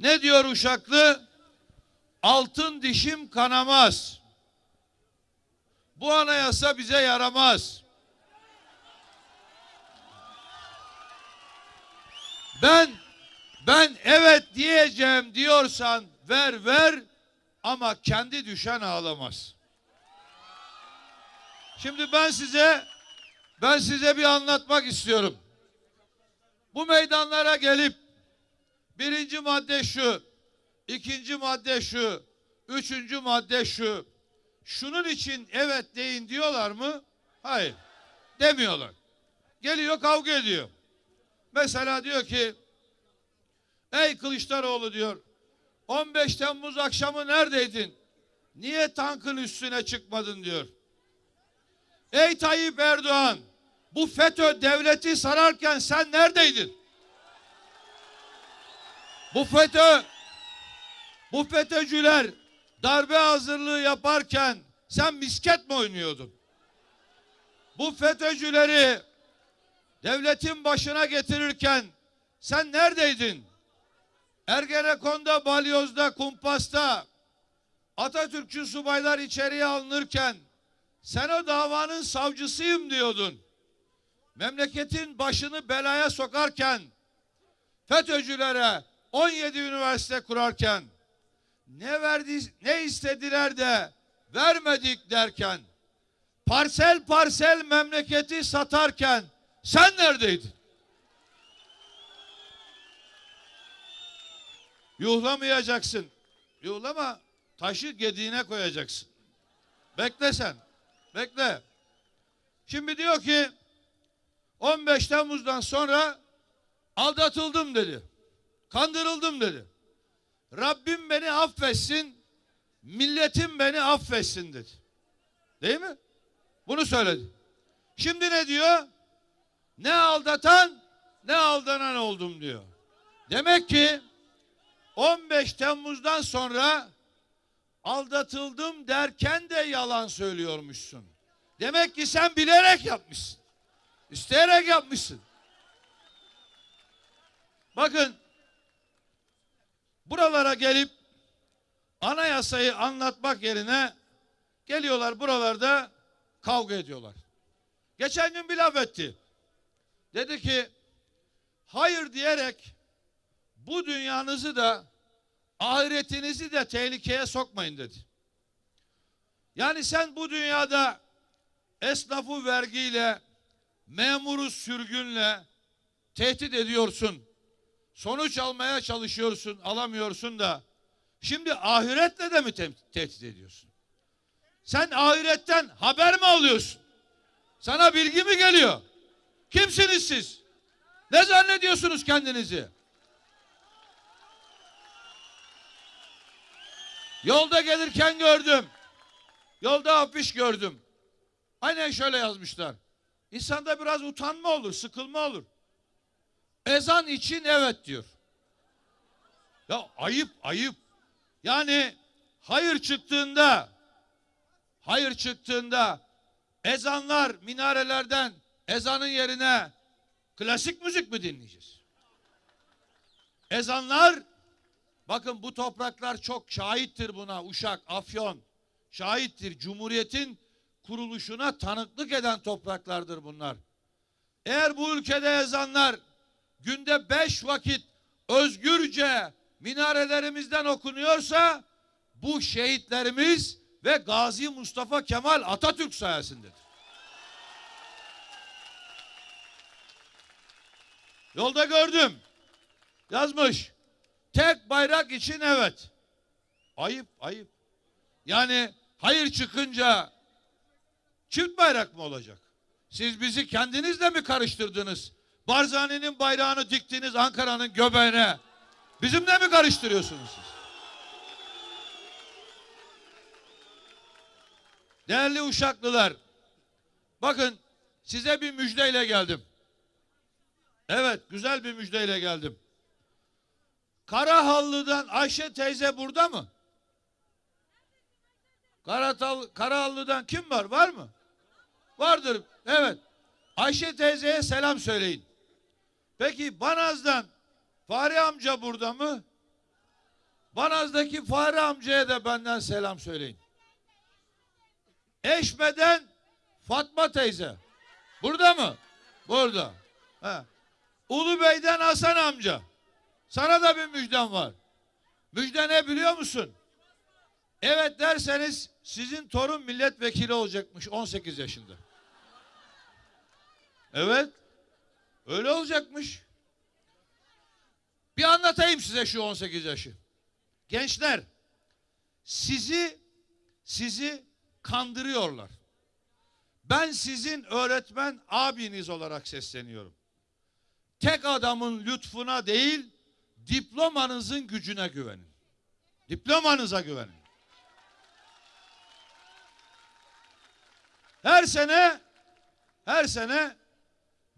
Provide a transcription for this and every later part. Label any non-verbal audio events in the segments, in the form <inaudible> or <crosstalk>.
Ne diyor Uşaklı? Altın dişim kanamaz. Bu anayasa bize yaramaz. Ben ben evet diyeceğim diyorsan ver ver ama kendi düşen ağlamaz. Şimdi ben size ben size bir anlatmak istiyorum. Bu meydanlara gelip birinci madde şu, ikinci madde şu, üçüncü madde şu. Şunun için evet deyin diyorlar mı? Hayır. Demiyorlar. Geliyor kavga ediyor. Mesela diyor ki Ey Kılıçdaroğlu diyor 15 Temmuz akşamı neredeydin? Niye tankın üstüne çıkmadın diyor. Ey Tayyip Erdoğan bu FETÖ devleti sararken sen neredeydin? Bu FETÖ bu FETÖ'cüler darbe hazırlığı yaparken sen misket mi oynuyordun? Bu FETÖ'cüleri devletin başına getirirken sen neredeydin? Ergenekon'da, Balyoz'da, Kumpas'ta Atatürkçü subaylar içeriye alınırken sen o davanın savcısıyım diyordun. Memleketin başını belaya sokarken FETÖ'cülere 17 üniversite kurarken ne verdi ne istediler de vermedik derken parsel parsel memleketi satarken sen neredeydin? Yuhlamayacaksın. Yuhlama taşı gediğine koyacaksın. Bekle sen. Bekle. Şimdi diyor ki 15 Temmuz'dan sonra aldatıldım dedi. Kandırıldım dedi. Rabbim beni affetsin, milletim beni affetsin dedi. Değil mi? Bunu söyledi. Şimdi ne diyor? Ne aldatan ne aldanan oldum diyor. Demek ki 15 Temmuz'dan sonra aldatıldım derken de yalan söylüyormuşsun. Demek ki sen bilerek yapmışsın. İsteyerek yapmışsın. Bakın buralara gelip anayasayı anlatmak yerine geliyorlar buralarda kavga ediyorlar. Geçen gün bir laf etti. Dedi ki hayır diyerek bu dünyanızı da ahiretinizi de tehlikeye sokmayın dedi. Yani sen bu dünyada esnafı vergiyle, memuru sürgünle tehdit ediyorsun. Sonuç almaya çalışıyorsun, alamıyorsun da şimdi ahiretle de mi te- tehdit ediyorsun? Sen ahiretten haber mi alıyorsun? Sana bilgi mi geliyor? Kimsiniz siz? Ne zannediyorsunuz kendinizi? Yolda gelirken gördüm. Yolda afiş gördüm. Aynen şöyle yazmışlar. İnsanda biraz utanma olur, sıkılma olur. Ezan için evet diyor. Ya ayıp, ayıp. Yani hayır çıktığında, hayır çıktığında ezanlar minarelerden ezanın yerine klasik müzik mi dinleyeceğiz? Ezanlar Bakın bu topraklar çok şahittir buna. Uşak, Afyon şahittir. Cumhuriyetin kuruluşuna tanıklık eden topraklardır bunlar. Eğer bu ülkede ezanlar günde beş vakit özgürce minarelerimizden okunuyorsa bu şehitlerimiz ve Gazi Mustafa Kemal Atatürk sayesindedir. Yolda gördüm. Yazmış. Tek bayrak için evet. Ayıp, ayıp. Yani hayır çıkınca çift bayrak mı olacak? Siz bizi kendinizle mi karıştırdınız? Barzani'nin bayrağını diktiniz Ankara'nın göbeğine. Bizimle mi karıştırıyorsunuz siz? Değerli Uşaklılar, bakın size bir müjdeyle geldim. Evet, güzel bir müjdeyle geldim. Karahallı'dan Ayşe teyze burada mı? Karatal, Karahallı'dan kim var? Var mı? Vardır. Evet. Ayşe teyzeye selam söyleyin. Peki Banaz'dan Fahri amca burada mı? Banaz'daki Fahri amcaya da benden selam söyleyin. Eşme'den Fatma teyze. Burada mı? Burada. He. Ulubey'den Hasan amca. Sana da bir müjdem var. Müjde ne biliyor musun? Evet derseniz sizin torun milletvekili olacakmış 18 yaşında. Evet. Öyle olacakmış. Bir anlatayım size şu 18 yaşı. Gençler sizi sizi kandırıyorlar. Ben sizin öğretmen abiniz olarak sesleniyorum. Tek adamın lütfuna değil, diplomanızın gücüne güvenin. Diplomanıza güvenin. Her sene her sene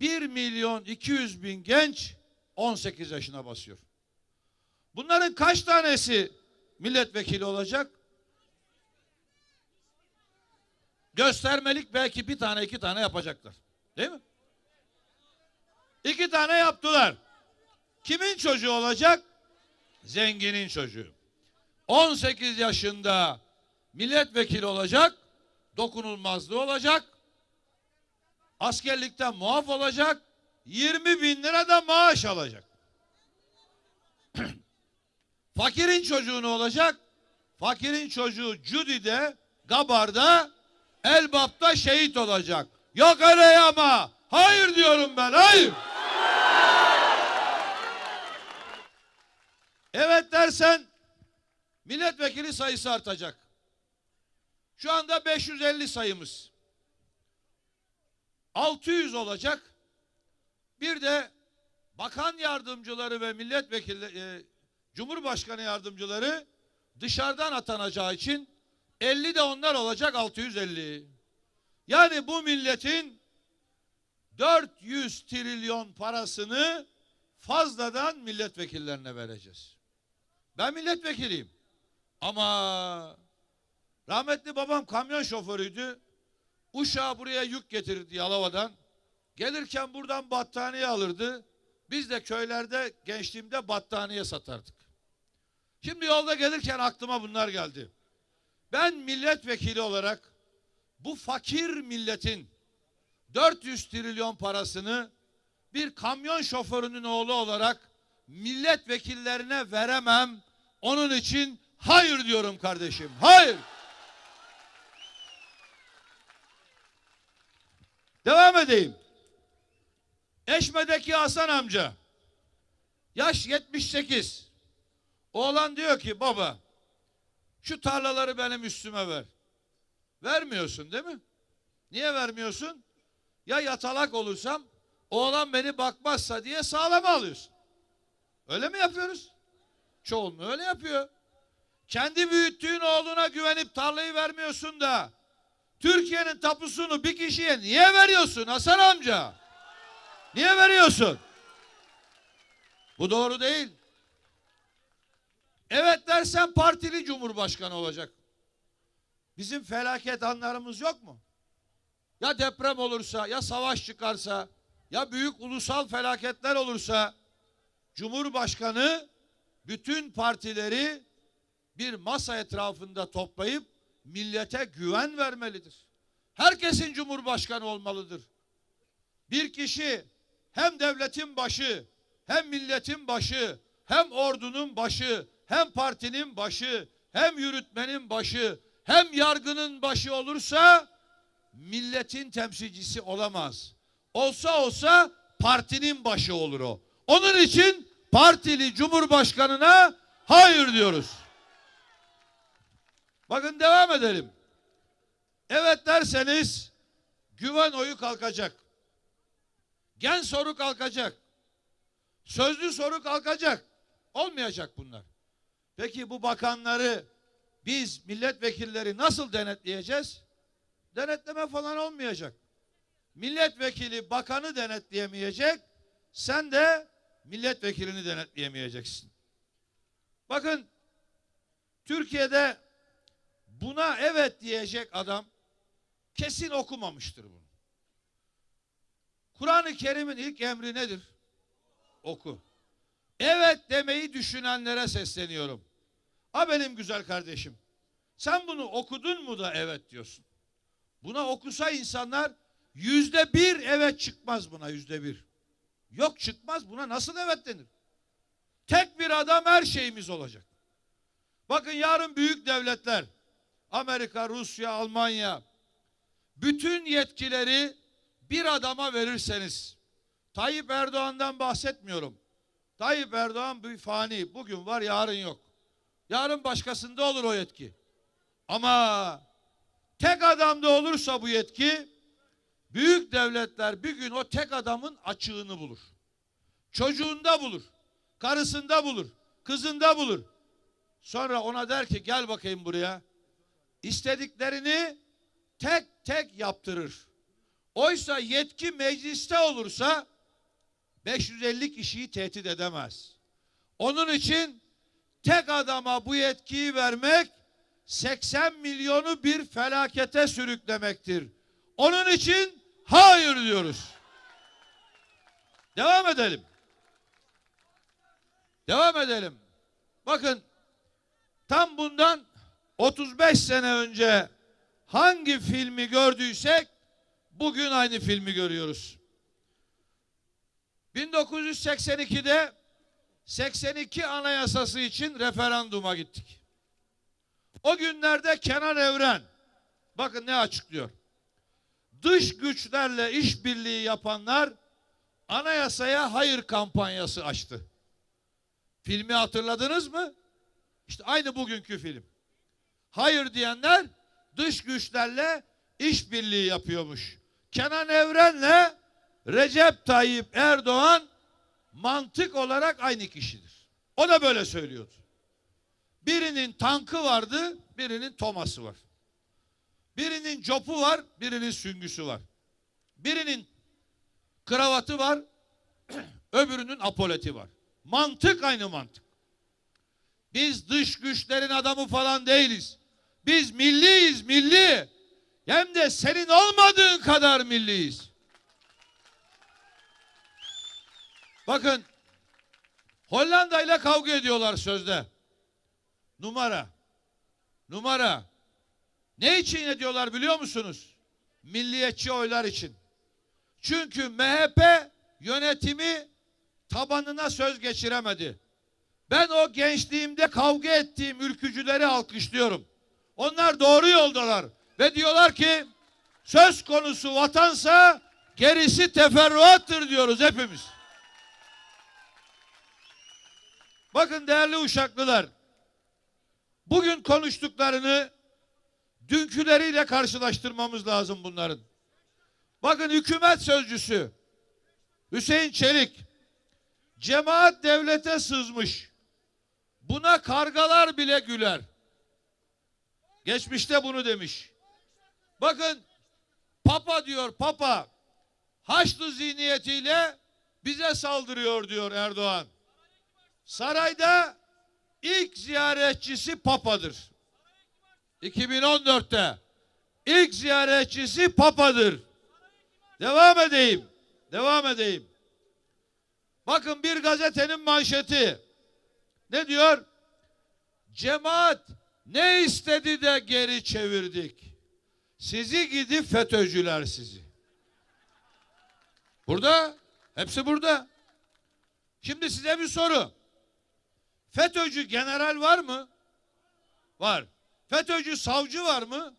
1 milyon 200 bin genç 18 yaşına basıyor. Bunların kaç tanesi milletvekili olacak? Göstermelik belki bir tane iki tane yapacaklar. Değil mi? İki tane yaptılar. Kimin çocuğu olacak? Zenginin çocuğu. 18 yaşında milletvekili olacak, dokunulmazlığı olacak, askerlikten muaf olacak, 20 bin lira da maaş alacak. <clears throat> Fakirin çocuğu ne olacak? Fakirin çocuğu Cudi'de, Gabar'da, Elbap'ta şehit olacak. Yok öyle ama. Hayır diyorum ben, hayır. Evet dersen milletvekili sayısı artacak. Şu anda 550 sayımız. 600 olacak. Bir de bakan yardımcıları ve milletvekili e, Cumhurbaşkanı yardımcıları dışarıdan atanacağı için 50 de onlar olacak 650. Yani bu milletin 400 trilyon parasını fazladan milletvekillerine vereceğiz. Ben milletvekiliyim. Ama rahmetli babam kamyon şoförüydü. Uşağı buraya yük getirirdi Yalova'dan. Gelirken buradan battaniye alırdı. Biz de köylerde gençliğimde battaniye satardık. Şimdi yolda gelirken aklıma bunlar geldi. Ben milletvekili olarak bu fakir milletin 400 trilyon parasını bir kamyon şoförünün oğlu olarak milletvekillerine veremem. Onun için hayır diyorum kardeşim. Hayır. Devam edeyim. Eşme'deki Hasan amca. Yaş 78. Oğlan diyor ki baba şu tarlaları benim üstüme ver. Vermiyorsun değil mi? Niye vermiyorsun? Ya yatalak olursam oğlan beni bakmazsa diye sağlama alıyorsun. Öyle mi yapıyoruz? Çoğunluğu öyle yapıyor. Kendi büyüttüğün oğluna güvenip tarlayı vermiyorsun da Türkiye'nin tapusunu bir kişiye niye veriyorsun Hasan amca? Niye veriyorsun? Bu doğru değil. Evet dersen partili cumhurbaşkanı olacak. Bizim felaket anlarımız yok mu? Ya deprem olursa, ya savaş çıkarsa, ya büyük ulusal felaketler olursa Cumhurbaşkanı bütün partileri bir masa etrafında toplayıp millete güven vermelidir. Herkesin cumhurbaşkanı olmalıdır. Bir kişi hem devletin başı, hem milletin başı, hem ordunun başı, hem partinin başı, hem yürütmenin başı, hem yargının başı olursa milletin temsilcisi olamaz. Olsa olsa partinin başı olur o. Onun için partili cumhurbaşkanına hayır diyoruz. Bakın devam edelim. Evet derseniz güven oyu kalkacak. Gen soru kalkacak. Sözlü soru kalkacak. Olmayacak bunlar. Peki bu bakanları biz milletvekilleri nasıl denetleyeceğiz? Denetleme falan olmayacak. Milletvekili bakanı denetleyemeyecek. Sen de milletvekilini denetleyemeyeceksin. Bakın Türkiye'de buna evet diyecek adam kesin okumamıştır bunu. Kur'an-ı Kerim'in ilk emri nedir? Oku. Evet demeyi düşünenlere sesleniyorum. Ha benim güzel kardeşim. Sen bunu okudun mu da evet diyorsun. Buna okusa insanlar yüzde bir evet çıkmaz buna yüzde bir. Yok çıkmaz buna nasıl evet denir? Tek bir adam her şeyimiz olacak. Bakın yarın büyük devletler Amerika, Rusya, Almanya bütün yetkileri bir adama verirseniz Tayyip Erdoğan'dan bahsetmiyorum. Tayyip Erdoğan bir fani. Bugün var yarın yok. Yarın başkasında olur o yetki. Ama tek adamda olursa bu yetki büyük devletler bir gün o tek adamın açığını bulur. Çocuğunda bulur. Karısında bulur. Kızında bulur. Sonra ona der ki gel bakayım buraya. İstediklerini tek tek yaptırır. Oysa yetki mecliste olursa 550 kişiyi tehdit edemez. Onun için tek adama bu yetkiyi vermek 80 milyonu bir felakete sürüklemektir. Onun için hayır diyoruz. Devam edelim. Devam edelim. Bakın tam bundan 35 sene önce hangi filmi gördüysek bugün aynı filmi görüyoruz. 1982'de 82 anayasası için referanduma gittik. O günlerde Kenan Evren bakın ne açıklıyor. Dış güçlerle işbirliği yapanlar anayasaya hayır kampanyası açtı. Filmi hatırladınız mı? İşte aynı bugünkü film. Hayır diyenler dış güçlerle işbirliği yapıyormuş. Kenan Evren'le Recep Tayyip Erdoğan mantık olarak aynı kişidir. O da böyle söylüyordu. Birinin tankı vardı, birinin Toması var. Birinin copu var, birinin süngüsü var. Birinin kravatı var, <clears throat> öbürünün apoleti var. Mantık aynı mantık. Biz dış güçlerin adamı falan değiliz. Biz milliyiz, milli. Hem de senin olmadığın kadar milliyiz. Bakın Hollanda ile kavga ediyorlar sözde. Numara. Numara. Ne için ediyorlar biliyor musunuz? Milliyetçi oylar için. Çünkü MHP yönetimi tabanına söz geçiremedi. Ben o gençliğimde kavga ettiğim ülkücüleri alkışlıyorum. Onlar doğru yoldalar ve diyorlar ki söz konusu vatansa gerisi teferruattır diyoruz hepimiz. Bakın değerli uşaklılar. Bugün konuştuklarını dünküleriyle karşılaştırmamız lazım bunların. Bakın hükümet sözcüsü Hüseyin Çelik cemaat devlete sızmış. Buna kargalar bile güler. Geçmişte bunu demiş. Bakın Papa diyor Papa Haçlı zihniyetiyle bize saldırıyor diyor Erdoğan. Sarayda ilk ziyaretçisi Papa'dır. 2014'te ilk ziyaretçisi Papa'dır. Devam edeyim. Devam edeyim. Bakın bir gazetenin manşeti. Ne diyor? Cemaat ne istedi de geri çevirdik. Sizi gidi FETÖ'cüler sizi. Burada. Hepsi burada. Şimdi size bir soru. FETÖ'cü general var mı? Var. FETÖ'cü savcı var mı?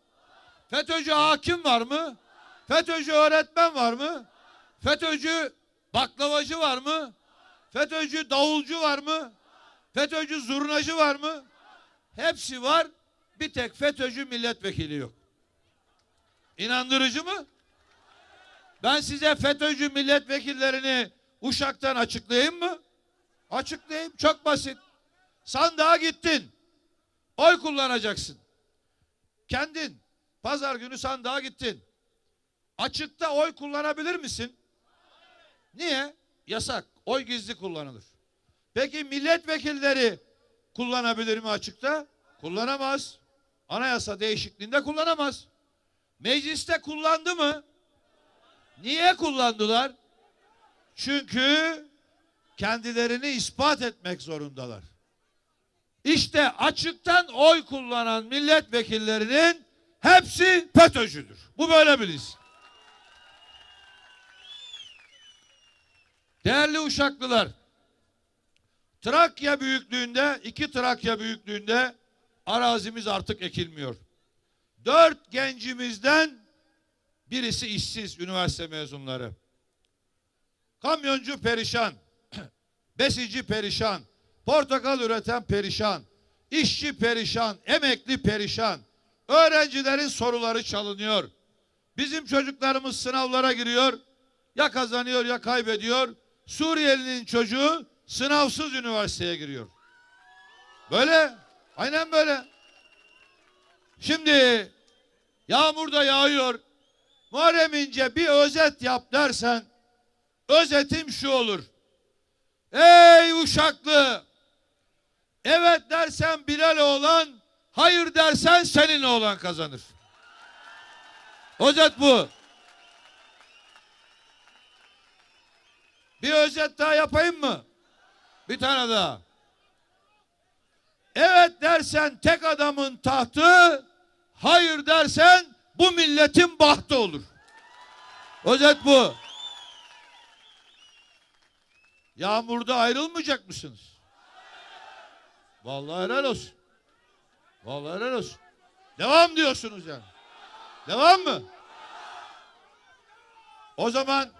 FETÖ'cü hakim var mı? FETÖ'cü öğretmen var mı? FETÖ'cü baklavacı var mı? FETÖ'cü davulcu var mı? FETÖ'cü zurnacı var mı? Hepsi var. Bir tek FETÖ'cü milletvekili yok. İnandırıcı mı? Ben size FETÖ'cü milletvekillerini Uşak'tan açıklayayım mı? Açıklayayım. Çok basit. Sandığa gittin. Oy kullanacaksın. Kendin pazar günü sandığa gittin. Açıkta oy kullanabilir misin? Niye? Yasak. Oy gizli kullanılır. Peki milletvekilleri kullanabilir mi açıkta? Kullanamaz. Anayasa değişikliğinde kullanamaz. Mecliste kullandı mı? Niye kullandılar? Çünkü kendilerini ispat etmek zorundalar. İşte açıktan oy kullanan milletvekillerinin hepsi FETÖ'cüdür. Bu böyle bilinsin. Değerli Uşaklılar, Trakya büyüklüğünde, iki Trakya büyüklüğünde arazimiz artık ekilmiyor. Dört gencimizden birisi işsiz üniversite mezunları. Kamyoncu perişan, <clears throat> besici perişan, portakal üreten perişan, işçi perişan, emekli perişan. Öğrencilerin soruları çalınıyor. Bizim çocuklarımız sınavlara giriyor. Ya kazanıyor ya kaybediyor. Suriyelinin çocuğu sınavsız üniversiteye giriyor. Böyle. Aynen böyle. Şimdi yağmur da yağıyor. Muharrem İnce bir özet yap dersen özetim şu olur. Ey Uşaklı! Evet dersen Bilal oğlan, hayır dersen senin oğlan kazanır. Özet bu. Bir özet daha yapayım mı? Bir tane daha. Evet dersen tek adamın tahtı, hayır dersen bu milletin bahtı olur. Özet bu. Yağmurda ayrılmayacak mısınız? Vallahi helal olsun. Vallahi helal olsun. Devam diyorsunuz yani. Devam mı? O zaman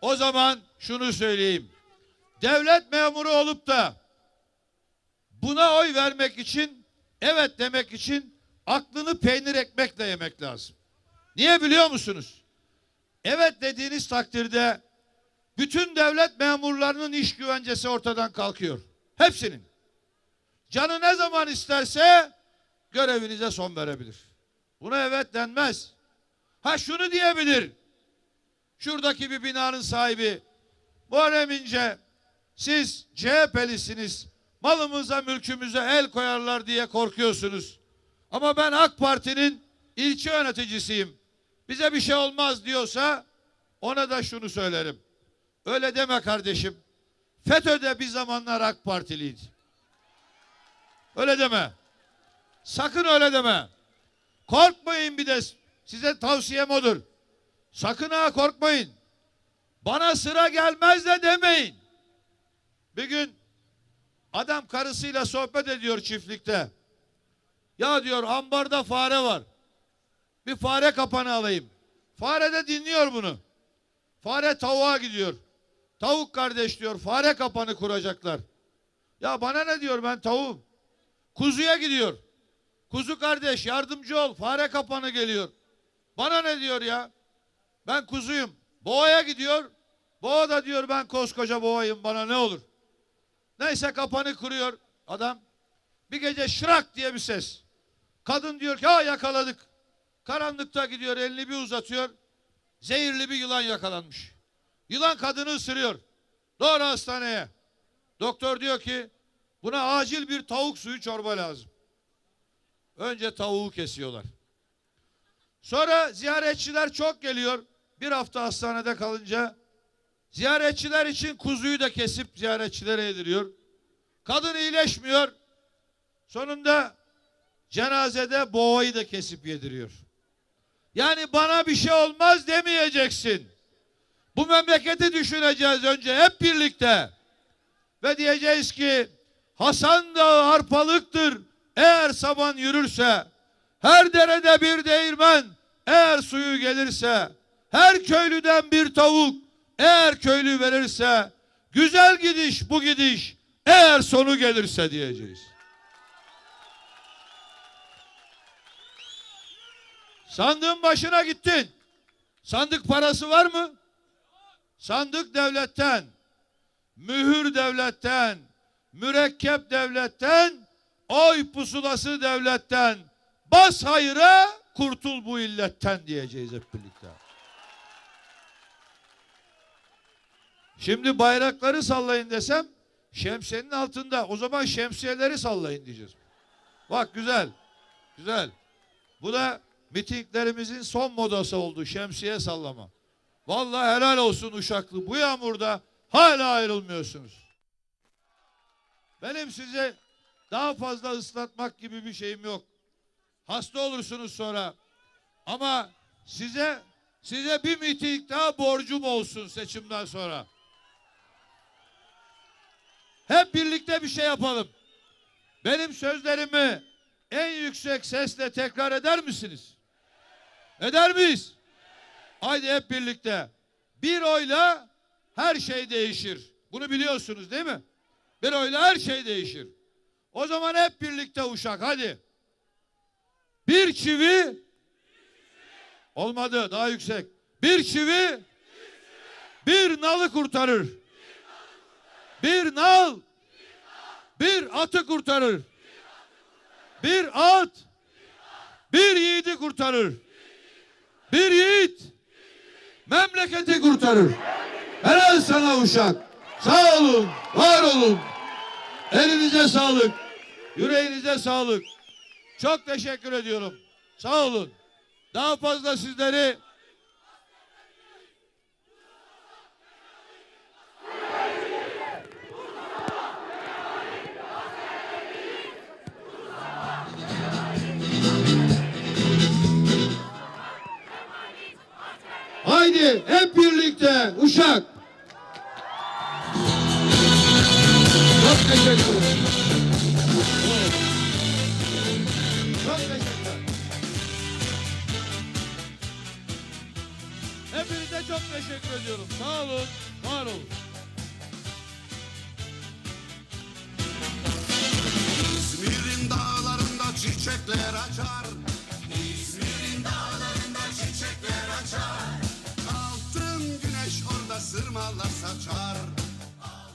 o zaman şunu söyleyeyim. Devlet memuru olup da buna oy vermek için evet demek için aklını peynir ekmekle yemek lazım. Niye biliyor musunuz? Evet dediğiniz takdirde bütün devlet memurlarının iş güvencesi ortadan kalkıyor. Hepsinin. Canı ne zaman isterse görevinize son verebilir. Buna evet denmez. Ha şunu diyebilir. Şuradaki bir binanın sahibi Muharrem İnce siz CHP'lisiniz. Malımıza mülkümüze el koyarlar diye korkuyorsunuz. Ama ben AK Parti'nin ilçe yöneticisiyim. Bize bir şey olmaz diyorsa ona da şunu söylerim. Öyle deme kardeşim. FETÖ'de bir zamanlar AK Partiliydi. Öyle deme. Sakın öyle deme. Korkmayın bir de size tavsiyem odur. Sakın ha korkmayın. Bana sıra gelmez de demeyin. Bir gün adam karısıyla sohbet ediyor çiftlikte. Ya diyor ambarda fare var. Bir fare kapanı alayım. Fare de dinliyor bunu. Fare tavuğa gidiyor. Tavuk kardeş diyor fare kapanı kuracaklar. Ya bana ne diyor ben tavuğum. Kuzuya gidiyor. Kuzu kardeş yardımcı ol fare kapanı geliyor. Bana ne diyor ya? Ben kuzuyum. Boğaya gidiyor. Boğa da diyor ben koskoca boğayım bana ne olur. Neyse kapanı kuruyor adam. Bir gece şırak diye bir ses. Kadın diyor ki ha yakaladık. Karanlıkta gidiyor elini bir uzatıyor. Zehirli bir yılan yakalanmış. Yılan kadını ısırıyor. Doğru hastaneye. Doktor diyor ki buna acil bir tavuk suyu çorba lazım. Önce tavuğu kesiyorlar. Sonra ziyaretçiler çok geliyor. Bir hafta hastanede kalınca ziyaretçiler için kuzuyu da kesip ziyaretçilere yediriyor. Kadın iyileşmiyor. Sonunda cenazede boğayı da kesip yediriyor. Yani bana bir şey olmaz demeyeceksin. Bu memleketi düşüneceğiz önce hep birlikte. Ve diyeceğiz ki Hasan Dağı harpalıktır. Eğer saban yürürse, her derede bir değirmen, eğer suyu gelirse, her köylüden bir tavuk, eğer köylü verirse, güzel gidiş bu gidiş, eğer sonu gelirse diyeceğiz. Sandığın başına gittin. Sandık parası var mı? Sandık devletten, mühür devletten, mürekkep devletten, oy pusulası devletten, bas hayra, kurtul bu illetten diyeceğiz hep birlikte. Şimdi bayrakları sallayın desem, şemsiyenin altında, o zaman şemsiyeleri sallayın diyeceğiz. Bak güzel, güzel. Bu da mitinglerimizin son modası oldu, şemsiye sallama. Vallahi helal olsun Uşaklı. Bu yağmurda hala ayrılmıyorsunuz. Benim size Daha fazla ıslatmak gibi bir şeyim yok. Hasta olursunuz sonra. Ama size size bir miting daha borcum olsun seçimden sonra. Hep birlikte bir şey yapalım. Benim sözlerimi en yüksek sesle tekrar eder misiniz? Eder miyiz? Haydi hep birlikte. Bir oyla her şey değişir. Bunu biliyorsunuz değil mi? Bir oyla her şey değişir. O zaman hep birlikte uşak hadi. Bir çivi olmadı daha yüksek. Bir çivi bir nalı kurtarır. Bir nal bir atı kurtarır. Bir at bir yiğidi kurtarır. Bir yiğit memleketi kurtarır. Helal sana uşak. Sağ olun, var olun. Elinize sağlık. Yüreğinize sağlık. Çok teşekkür ediyorum. Sağ olun. Daha fazla sizleri Haydi hep birlikte uşak. Çok teşekkür ederim. Çok teşekkürler. Hepinize çok teşekkür ediyorum. Sağ olun, var olun. İzmir'in dağlarında çiçekler açar my life.